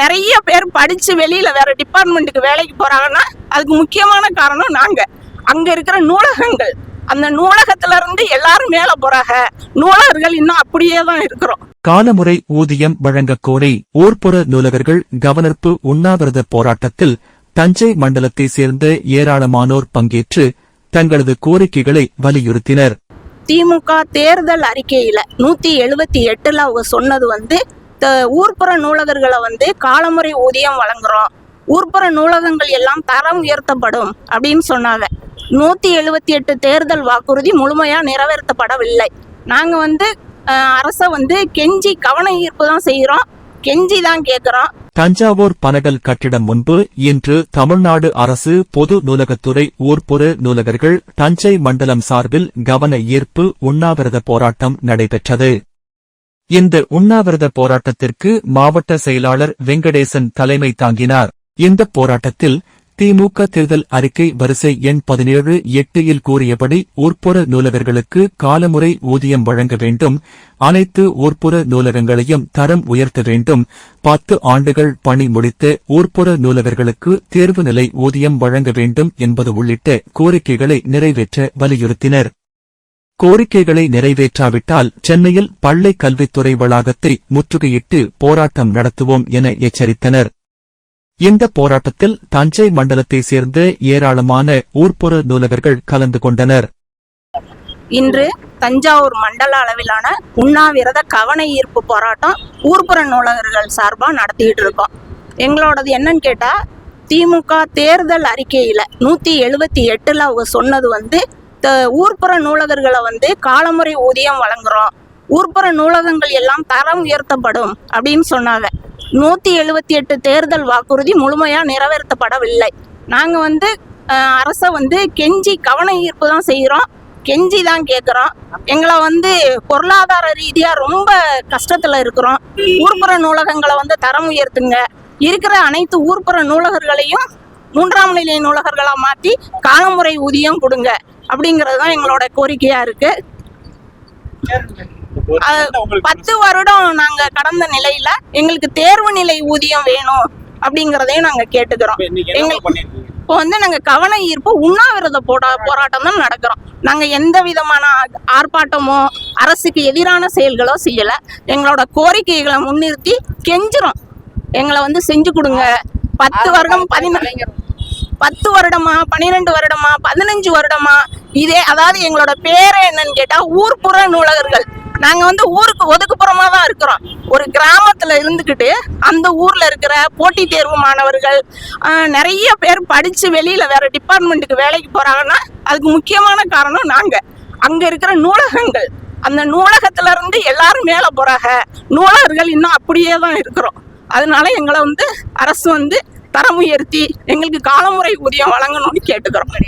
நிறைய பேர் படிச்சு வெளியில வேற டிபார்ட்மெண்ட்டுக்கு வேலைக்கு போறாங்கன்னா அதுக்கு முக்கியமான காரணம் நாங்க. அங்க இருக்கிற நூலகங்கள். அந்த நூலகத்துல இருந்து எல்லாரும் மேல போறாங்க. நூலகர்கள் இன்னும் அப்படியே தான் இருக்கிறோம். காலமுறை ஊதியம் வழங்கக் கோரி ஊர்ப்புற நூலகர்கள் கவனர்ப்பு உண்ணாவிரத போராட்டத்தில் தஞ்சை மண்டலத்தை சேர்ந்த ஏராளமானோர் பங்கேற்று தங்களது கோரிக்கைகளை வலியுறுத்தினர். திமுக தேர்தல் அறிக்கையில நூத்தி எழுபத்தி எட்டுல அவங்க சொன்னது வந்து ஊர்ப்புற நூலகர்களை வந்து காலமுறை ஊதியம் வழங்குறோம். ஊர்ப்புற நூலகங்கள் எல்லாம் தரம் உயர்த்தப்படும் அப்படின்னு சொன்னாங்க. நூத்தி எழுபத்தி எட்டு தேர்தல் வாக்குறுதி முழுமையா நிறைவேற்றப்படவில்லை. நாங்க வந்து அஹ், அரசை வந்து கெஞ்சி கவன ஈர்ப்பு தான் செய்யறோம் கெஞ்சி தான் கேட்குறோம் தஞ்சாவூர் பனகல் கட்டிடம் முன்பு இன்று தமிழ்நாடு அரசு பொது நூலகத்துறை ஊர்ப்புற நூலகர்கள் தஞ்சை மண்டலம் சார்பில் கவன ஈர்ப்பு உண்ணாவிரத போராட்டம் நடைபெற்றது. இந்த உண்ணாவிரத போராட்டத்திற்கு மாவட்ட செயலாளர் வெங்கடேசன் தலைமை தாங்கினார். இந்த போராட்டத்தில் திமுக தேர்தல் அறிக்கை வரிசை எண் பதினேழு எட்டில் கூறியபடி ஊர்ப்புற நூலகர்களுக்கு காலமுறை ஊதியம் வழங்க வேண்டும். அனைத்து ஊர்ப்புற நூலகங்களையும் தரம் உயர்த்த வேண்டும். பத்து ஆண்டுகள் பணி முடித்த ஊர்ப்புற நூலகர்களுக்கு தேர்வு நிலை ஊதியம் வழங்க வேண்டும் என்பது உள்ளிட்ட கோரிக்கைகளை நிறைவேற்ற வலியுறுத்தினர். கோரிக்கைகளை நிறைவேற்றாவிட்டால் சென்னையில் பள்ளி கல்வித்துறை வளாகத்தை முற்றுகையிட்டு போராட்டம் நடத்துவோம் என எச்சரித்தனர். இந்த போராட்டத்தில் தஞ்சை மண்டலத்தை சேர்ந்த ஏராளமான ஊர்ப்புற நூலகர்கள் கலந்து கொண்டனர். இன்று தஞ்சாவூர் மண்டல அளவிலான உண்ணாவிரத கவன ஈர்ப்பு போராட்டம் ஊர்ப்புற நூலகர்கள் சார்பாக நடத்திக்கிட்டு இருக்கோம். எங்களோடது என்னன்னு கேட்டால் திமுக தேர்தல் அறிக்கையில் நூற்றி எழுபத்தி எட்டில் அவங்க சொன்னது வந்து ஊர்ப்புற நூலகர்களை வந்து காலமுறை ஊதியம் வழங்குறோம். ஊர்ப்புற நூலகங்கள் எல்லாம் தரம் உயர்த்தப்படும் அப்படின்னு சொன்னாங்க. நூற்றி எழுபத்தி எட்டு தேர்தல் வாக்குறுதி முழுமையாக நிறைவேற்றப்படவில்லை. நாங்கள் வந்து அரசை வந்து கெஞ்சி கவன ஈர்ப்பு தான் செய்கிறோம் கெஞ்சி தான் கேட்குறோம் எங்களை வந்து பொருளாதார ரீதியாக ரொம்ப கஷ்டத்தில் இருக்கிறோம். ஊர்ப்புற நூலகங்களை வந்து தரம் உயர்த்துங்க. இருக்கிற அனைத்து ஊர்ப்புற நூலகர்களையும் மூன்றாம் நிலை நூலகர்களாக மாற்றி காலமுறை ஊதியம் கொடுங்க. அப்படிங்கிறது தான் எங்களோட கோரிக்கையாக இருக்குது பத்து வருடம் நாங்கள் கடந்த நிலையில் எங்களுக்கு தேர்வு நிலை ஊதியம் வேணும் அப்படிங்கிறதையும் நாங்கள் கேட்டுக்கிறோம். எங்களுக்கு இப்போ வந்து நாங்கள் கவன ஈர்ப்பு உண்ணாவிரத போடா போராட்டம் தான் நடக்கிறோம். நாங்கள் எந்த விதமான ஆர்ப்பாட்டமோ அரசுக்கு எதிரான செயல்களோ செய்யலை. எங்களோட கோரிக்கைகளை முன்னிறுத்தி கெஞ்சுறோம். எங்களை வந்து செஞ்சு கொடுங்க. பத்து வருடம் பதினாலு பத்து வருடமா பன்னிரெண்டு வருடமா பதினஞ்சு வருடமா இதே அதாவது எங்களோட பேர் என்னன்னு கேட்டா ஊர்ப்புற நூலகர்கள். நாங்க வந்து ஊருக்கு ஒதுக்குப்புறமா தான் இருக்கிறோம். ஒரு கிராமத்துல இருந்துக்கிட்டு அந்த ஊர்ல இருக்கிற போட்டித் தேர்வு மாணவர்கள் நிறைய பேர் படிச்சு வெளியில வேற டிபார்ட்மெண்ட்டுக்கு வேலைக்கு போறாங்கன்னா அதுக்கு முக்கியமான காரணம் நாங்க. அங்க இருக்கிற நூலகங்கள். அந்த நூலகத்துல இருந்து எல்லாரும் மேல போறாங்க. நூலகர்கள் இன்னும் அப்படியே தான் இருக்கிறோம். அதனால எங்களை வந்து அரசு வந்து தரம் உயர்த்தி எங்களுக்கு காலமுறை ஊதியம் வழங்கணும்னு கேட்டுக்கிறோம்.